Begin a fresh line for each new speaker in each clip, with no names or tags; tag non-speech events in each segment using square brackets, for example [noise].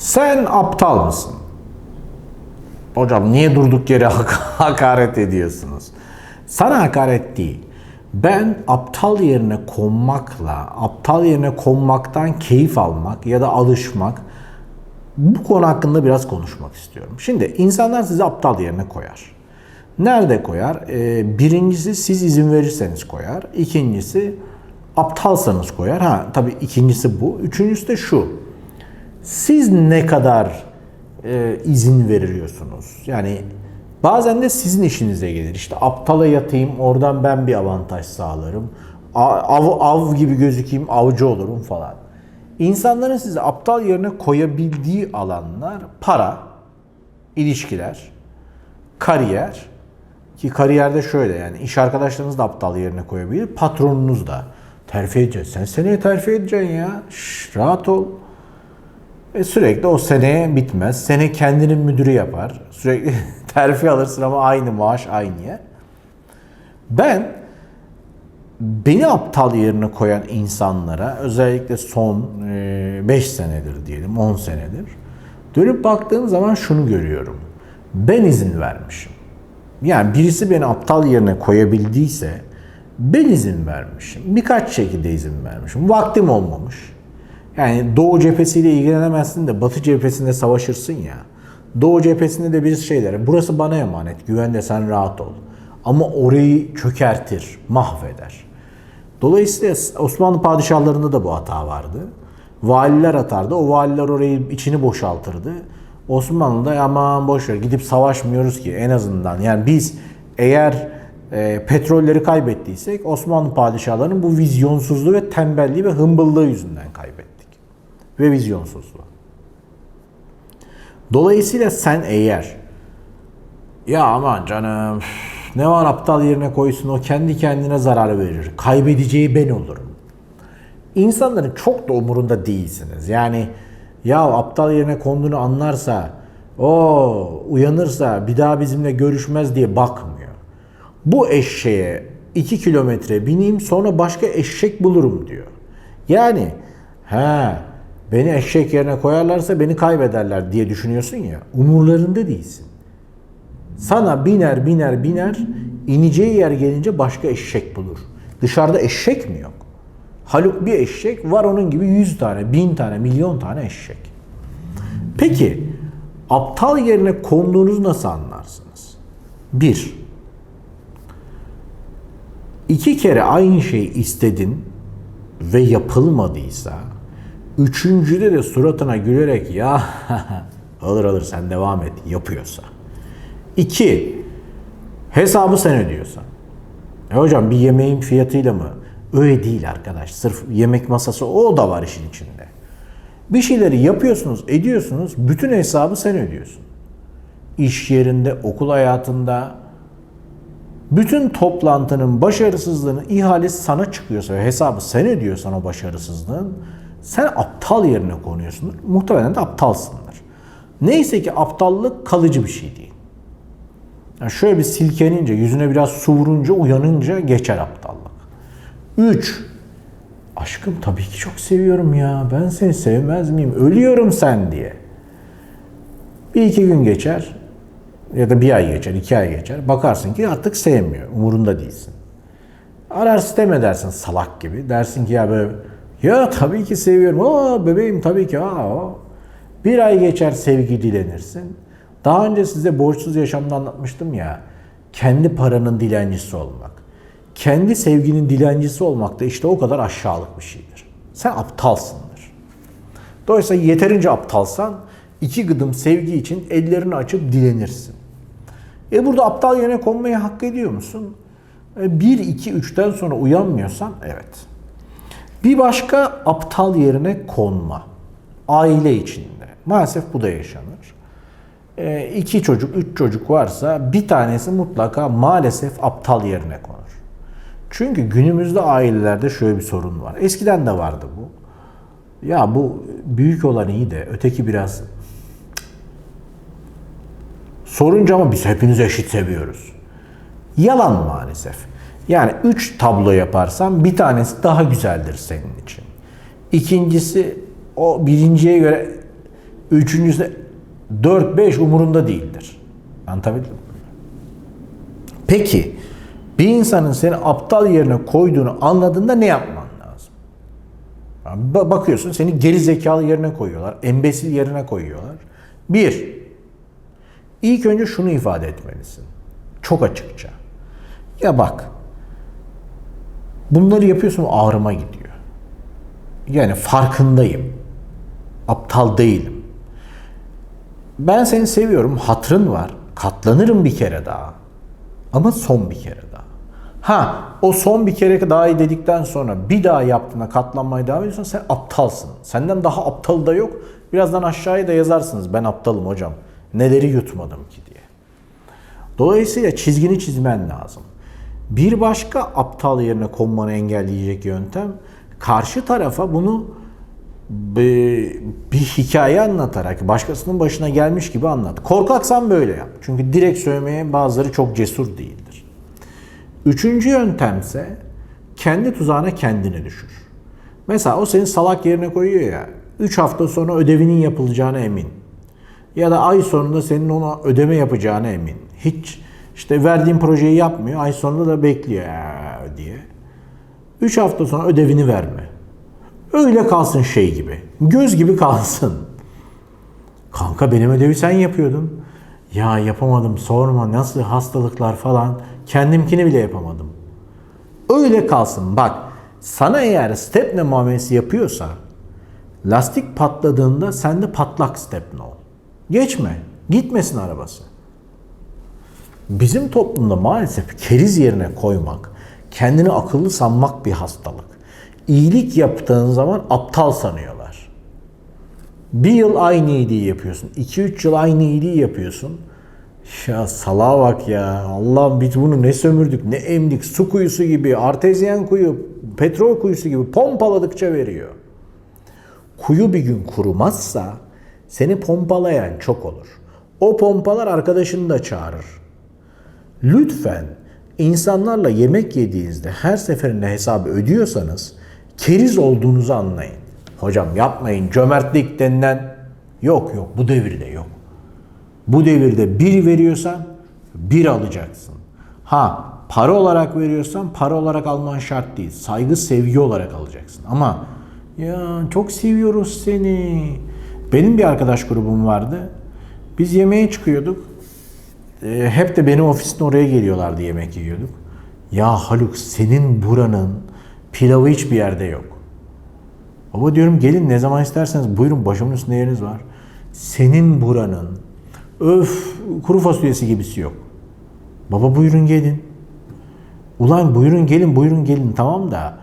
Sen aptal mısın? Hocam niye durduk yere hak- [laughs] hakaret ediyorsunuz? Sana hakaret değil. Ben aptal yerine konmakla, aptal yerine konmaktan keyif almak ya da alışmak bu konu hakkında biraz konuşmak istiyorum. Şimdi insanlar sizi aptal yerine koyar. Nerede koyar? Ee, birincisi siz izin verirseniz koyar. İkincisi aptalsanız koyar. Ha tabii ikincisi bu. Üçüncüsü de şu. Siz ne kadar e, izin veriyorsunuz? Yani bazen de sizin işinize gelir. İşte aptala yatayım, oradan ben bir avantaj sağlarım. Av, av gibi gözükeyim, avcı olurum falan. İnsanların sizi aptal yerine koyabildiği alanlar para, ilişkiler, kariyer ki kariyerde şöyle yani iş arkadaşlarınız da aptal yerine koyabilir, patronunuz da. Terfi edeceğiz. Sen seneye terfi edeceksin ya. Şş, rahat ol. E sürekli o seneye bitmez. Sene kendinin müdürü yapar. Sürekli [laughs] terfi alırsın ama aynı maaş aynı yer. Ben beni aptal yerine koyan insanlara özellikle son 5 senedir diyelim 10 senedir dönüp baktığım zaman şunu görüyorum. Ben izin vermişim. Yani birisi beni aptal yerine koyabildiyse ben izin vermişim. Birkaç şekilde izin vermişim. Vaktim olmamış. Yani Doğu cephesiyle ilgilenemezsin de Batı cephesinde savaşırsın ya. Doğu cephesinde de bir şeyler. Burası bana emanet. Güvende sen rahat ol. Ama orayı çökertir, mahveder. Dolayısıyla Osmanlı padişahlarında da bu hata vardı. Valiler atardı. O valiler orayı içini boşaltırdı. Osmanlı'da aman boş ver gidip savaşmıyoruz ki en azından. Yani biz eğer e, petrolleri kaybettiysek Osmanlı padişahlarının bu vizyonsuzluğu ve tembelliği ve hımbıllığı yüzünden kaybettik. Ve vizyonsuzluğu. Dolayısıyla sen eğer ya aman canım ne var aptal yerine koysun o kendi kendine zarar verir. Kaybedeceği ben olurum. İnsanların çok da umurunda değilsiniz. Yani ya aptal yerine konduğunu anlarsa o uyanırsa bir daha bizimle görüşmez diye bakmıyor. Bu eşeğe 2 kilometre bineyim sonra başka eşek bulurum diyor. Yani he beni eşek yerine koyarlarsa beni kaybederler diye düşünüyorsun ya umurlarında değilsin. Sana biner biner biner ineceği yer gelince başka eşek bulur. Dışarıda eşek mi yok? Haluk bir eşek var onun gibi 100 tane, 1000 tane, milyon tane eşek. Peki aptal yerine konduğunuzu nasıl anlarsınız? Bir, iki kere aynı şeyi istedin ve yapılmadıysa üçüncüde de suratına gülerek ya [laughs] alır alır sen devam et yapıyorsa. İki, hesabı sen ödüyorsan. E hocam bir yemeğin fiyatıyla mı? Öyle değil arkadaş. Sırf yemek masası o da var işin içinde. Bir şeyleri yapıyorsunuz, ediyorsunuz, bütün hesabı sen ödüyorsun. İş yerinde, okul hayatında, bütün toplantının başarısızlığının ihalesi sana çıkıyorsa ve hesabı sen ödüyorsan o başarısızlığın, sen aptal yerine konuyorsun. Muhtemelen de aptalsındır. Neyse ki aptallık kalıcı bir şey değil. Yani şöyle bir silkenince, yüzüne biraz su vurunca, uyanınca geçer aptallık. 3. Aşkım tabii ki çok seviyorum ya. Ben seni sevmez miyim? Ölüyorum sen diye. Bir iki gün geçer ya da bir ay geçer, iki ay geçer. Bakarsın ki artık sevmiyor. Umurunda değilsin. Arar sitem edersin salak gibi. Dersin ki ya böyle ya tabii ki seviyorum. Aa bebeğim tabii ki. Aa. Bir ay geçer sevgi dilenirsin. Daha önce size borçsuz yaşamda anlatmıştım ya. Kendi paranın dilencisi olmak. Kendi sevginin dilencisi olmak da işte o kadar aşağılık bir şeydir. Sen aptalsındır. Dolayısıyla yeterince aptalsan iki gıdım sevgi için ellerini açıp dilenirsin. E burada aptal yerine konmayı hak ediyor musun? 1, 2, 3'ten sonra uyanmıyorsan evet. Bir başka aptal yerine konma. Aile içinde. Maalesef bu da yaşanır. E, iki çocuk, üç çocuk varsa bir tanesi mutlaka maalesef aptal yerine konur. Çünkü günümüzde ailelerde şöyle bir sorun var. Eskiden de vardı bu. Ya bu büyük olan iyi de öteki biraz sorunca ama biz hepinizi eşit seviyoruz. Yalan maalesef. Yani üç tablo yaparsan bir tanesi daha güzeldir senin için. İkincisi o birinciye göre Üçüncüsü 4-5 umurunda değildir. Anlatabildim mi? Peki bir insanın seni aptal yerine koyduğunu anladığında ne yapman lazım? Ba- Bakıyorsun seni geri zekalı yerine koyuyorlar. Embesil yerine koyuyorlar. Bir, ilk önce şunu ifade etmelisin. Çok açıkça. Ya bak, bunları yapıyorsun ağrıma gidiyor. Yani farkındayım. Aptal değilim. Ben seni seviyorum, hatrın var. Katlanırım bir kere daha. Ama son bir kere daha. Ha, o son bir kere daha iyi dedikten sonra bir daha yaptığına katlanmaya devam ediyorsan sen aptalsın. Senden daha aptal da yok. Birazdan aşağıya da yazarsınız ben aptalım hocam. Neleri yutmadım ki diye. Dolayısıyla çizgini çizmen lazım. Bir başka aptal yerine konmanı engelleyecek yöntem karşı tarafa bunu bir, bir hikaye anlatarak başkasının başına gelmiş gibi anlat. Korkaksan böyle yap. Çünkü direkt söylemeye bazıları çok cesur değildir. Üçüncü yöntemse kendi tuzağına kendini düşür. Mesela o seni salak yerine koyuyor ya. 3 hafta sonra ödevinin yapılacağına emin. Ya da ay sonunda senin ona ödeme yapacağına emin. Hiç işte verdiğin projeyi yapmıyor. Ay sonunda da bekliyor "Ya" diye. 3 hafta sonra ödevini verme. Öyle kalsın şey gibi. Göz gibi kalsın. Kanka benim ödevi sen yapıyordun. Ya yapamadım sorma nasıl hastalıklar falan. Kendimkini bile yapamadım. Öyle kalsın. Bak sana eğer stepne muamelesi yapıyorsa lastik patladığında sen de patlak stepne ol. Geçme. Gitmesin arabası. Bizim toplumda maalesef keriz yerine koymak, kendini akıllı sanmak bir hastalık. İyilik yaptığın zaman aptal sanıyorlar. Bir yıl aynı iyiliği yapıyorsun. 2-3 yıl aynı iyiliği yapıyorsun. Ya salağa bak ya. Allah'ım biz bunu ne sömürdük, ne emdik. Su kuyusu gibi, artezyen kuyu, petrol kuyusu gibi pompaladıkça veriyor. Kuyu bir gün kurumazsa seni pompalayan çok olur. O pompalar arkadaşını da çağırır. Lütfen insanlarla yemek yediğinizde her seferinde hesabı ödüyorsanız keriz olduğunuzu anlayın. Hocam yapmayın cömertlik denilen yok yok bu devirde yok. Bu devirde bir veriyorsan bir alacaksın. Ha para olarak veriyorsan para olarak alman şart değil. Saygı sevgi olarak alacaksın. Ama ya çok seviyoruz seni. Benim bir arkadaş grubum vardı. Biz yemeğe çıkıyorduk. Ee, hep de benim ofisin oraya geliyorlardı yemek yiyorduk. Ya Haluk senin buranın pilavı hiçbir yerde yok. Baba diyorum gelin ne zaman isterseniz buyurun başımın üstünde yeriniz var. Senin buranın öf kuru fasulyesi gibisi yok. Baba buyurun gelin. Ulan buyurun gelin buyurun gelin tamam da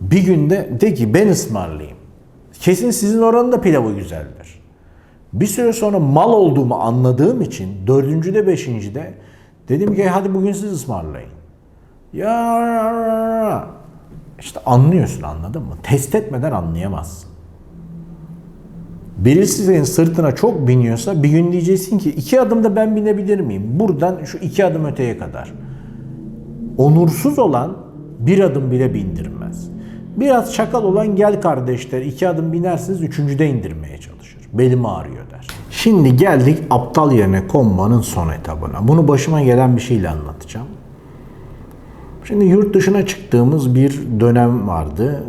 bir günde de ki ben ısmarlayayım. Kesin sizin oranın da pilavı güzeldir. Bir süre sonra mal olduğumu anladığım için dördüncüde beşincide dedim ki hadi bugün siz ısmarlayın. Ya işte anlıyorsun anladın mı? Test etmeden anlayamazsın. Birisi senin sırtına çok biniyorsa bir gün diyeceksin ki iki adımda ben binebilir miyim? Buradan şu iki adım öteye kadar. Onursuz olan bir adım bile bindirmez. Biraz çakal olan gel kardeşler iki adım binersiniz üçüncüde indirmeye çalışır. Belim ağrıyor der. Şimdi geldik aptal yerine konmanın son etabına. Bunu başıma gelen bir şeyle anlatacağım. Şimdi yurt dışına çıktığımız bir dönem vardı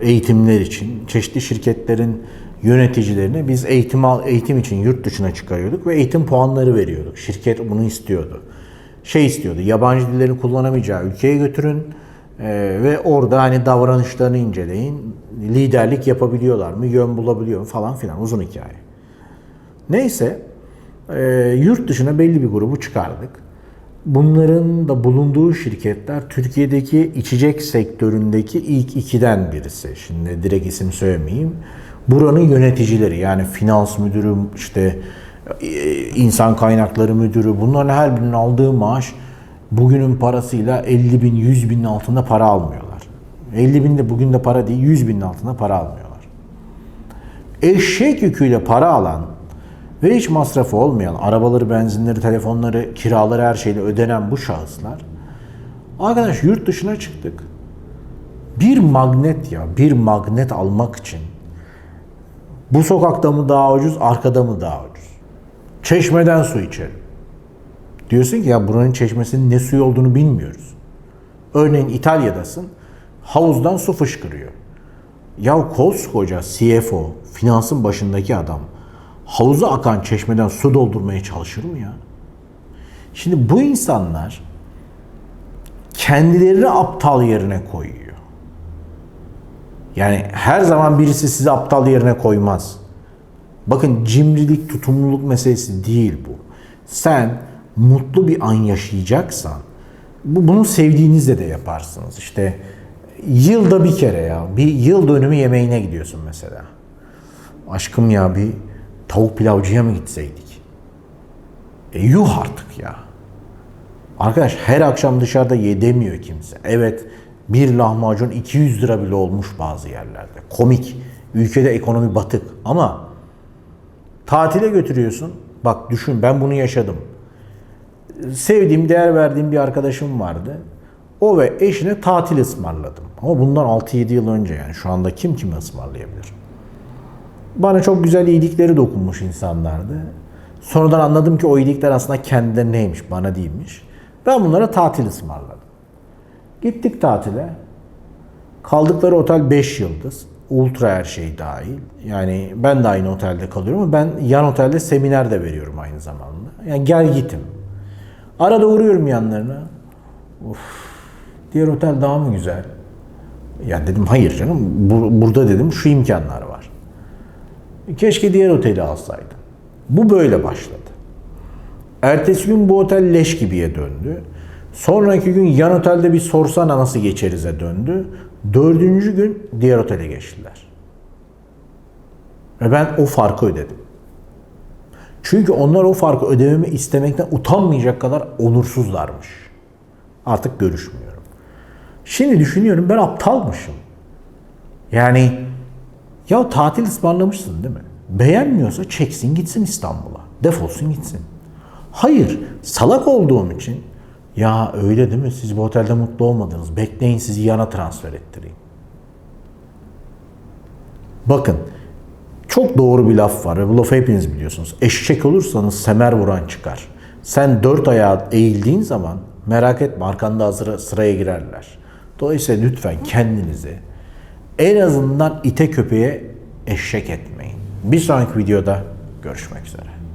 e, eğitimler için. Çeşitli şirketlerin yöneticilerine biz eğitim al- eğitim için yurt dışına çıkarıyorduk ve eğitim puanları veriyorduk. Şirket bunu istiyordu. Şey istiyordu. Yabancı dillerini kullanamayacağı ülkeye götürün e, ve orada hani davranışlarını inceleyin. Liderlik yapabiliyorlar mı? Yön bulabiliyor mu? Falan filan. Uzun hikaye. Neyse e, yurt dışına belli bir grubu çıkardık. Bunların da bulunduğu şirketler Türkiye'deki içecek sektöründeki ilk ikiden birisi. Şimdi direkt isim söylemeyeyim. Buranın yöneticileri yani finans müdürü, işte e, insan kaynakları müdürü bunların her birinin aldığı maaş bugünün parasıyla 50 bin, 100 binin altında para almıyorlar. 50 bin de bugün de para değil, 100 binin altında para almıyorlar. Eşek yüküyle para alan ve hiç masrafı olmayan, arabaları, benzinleri, telefonları, kiraları her şeyle ödenen bu şahıslar, arkadaş yurt dışına çıktık. Bir magnet ya, bir magnet almak için Bu sokakta mı daha ucuz, arkada mı daha ucuz? Çeşmeden su içelim. Diyorsun ki ya buranın çeşmesinin ne suyu olduğunu bilmiyoruz. Örneğin İtalya'dasın, havuzdan su fışkırıyor. Ya koskoca CFO, finansın başındaki adam havuza akan çeşmeden su doldurmaya çalışır mı ya? Şimdi bu insanlar kendilerini aptal yerine koyuyor. Yani her zaman birisi sizi aptal yerine koymaz. Bakın cimrilik, tutumluluk meselesi değil bu. Sen mutlu bir an yaşayacaksan bu bunu sevdiğinizde de yaparsınız. İşte yılda bir kere ya bir yıl dönümü yemeğine gidiyorsun mesela. Aşkım ya bir tavuk pilavcıya mı gitseydik? E yuh artık ya. Arkadaş her akşam dışarıda yedemiyor kimse. Evet bir lahmacun 200 lira bile olmuş bazı yerlerde. Komik. Ülkede ekonomi batık ama tatile götürüyorsun. Bak düşün ben bunu yaşadım. Sevdiğim, değer verdiğim bir arkadaşım vardı. O ve eşine tatil ısmarladım. Ama bundan 6-7 yıl önce yani şu anda kim kimi ısmarlayabilir? Bana çok güzel iyilikleri dokunmuş insanlardı. Sonradan anladım ki o iyilikler aslında kendilerine bana değilmiş. Ben bunlara tatil ısmarladım. Gittik tatile. Kaldıkları otel 5 yıldız. Ultra her şey dahil. Yani ben de aynı otelde kalıyorum ama ben yan otelde seminer de veriyorum aynı zamanda. Yani gel gitim. Arada uğruyorum yanlarına. Of, diğer otel daha mı güzel? Ya dedim hayır canım. Bur- burada dedim şu imkanlar var. Keşke diğer oteli alsaydım. Bu böyle başladı. Ertesi gün bu otel leş gibiye döndü. Sonraki gün yan otelde bir sorsana nasıl geçerize döndü. Dördüncü gün diğer otele geçtiler. Ve ben o farkı ödedim. Çünkü onlar o farkı ödememi istemekten utanmayacak kadar onursuzlarmış. Artık görüşmüyorum. Şimdi düşünüyorum ben aptalmışım. Yani ya tatil ısmarlamışsın değil mi? Beğenmiyorsa çeksin gitsin İstanbul'a. Defolsun gitsin. Hayır, salak olduğum için ya öyle değil mi? Siz bu otelde mutlu olmadınız. Bekleyin sizi yana transfer ettireyim. Bakın, çok doğru bir laf var ve bu lafı hepiniz biliyorsunuz. Eşek olursanız semer vuran çıkar. Sen dört ayağa eğildiğin zaman merak etme arkanda sıra, sıraya girerler. Dolayısıyla lütfen kendinizi en azından ite köpeğe eşek etmeyin. Bir sonraki videoda görüşmek üzere.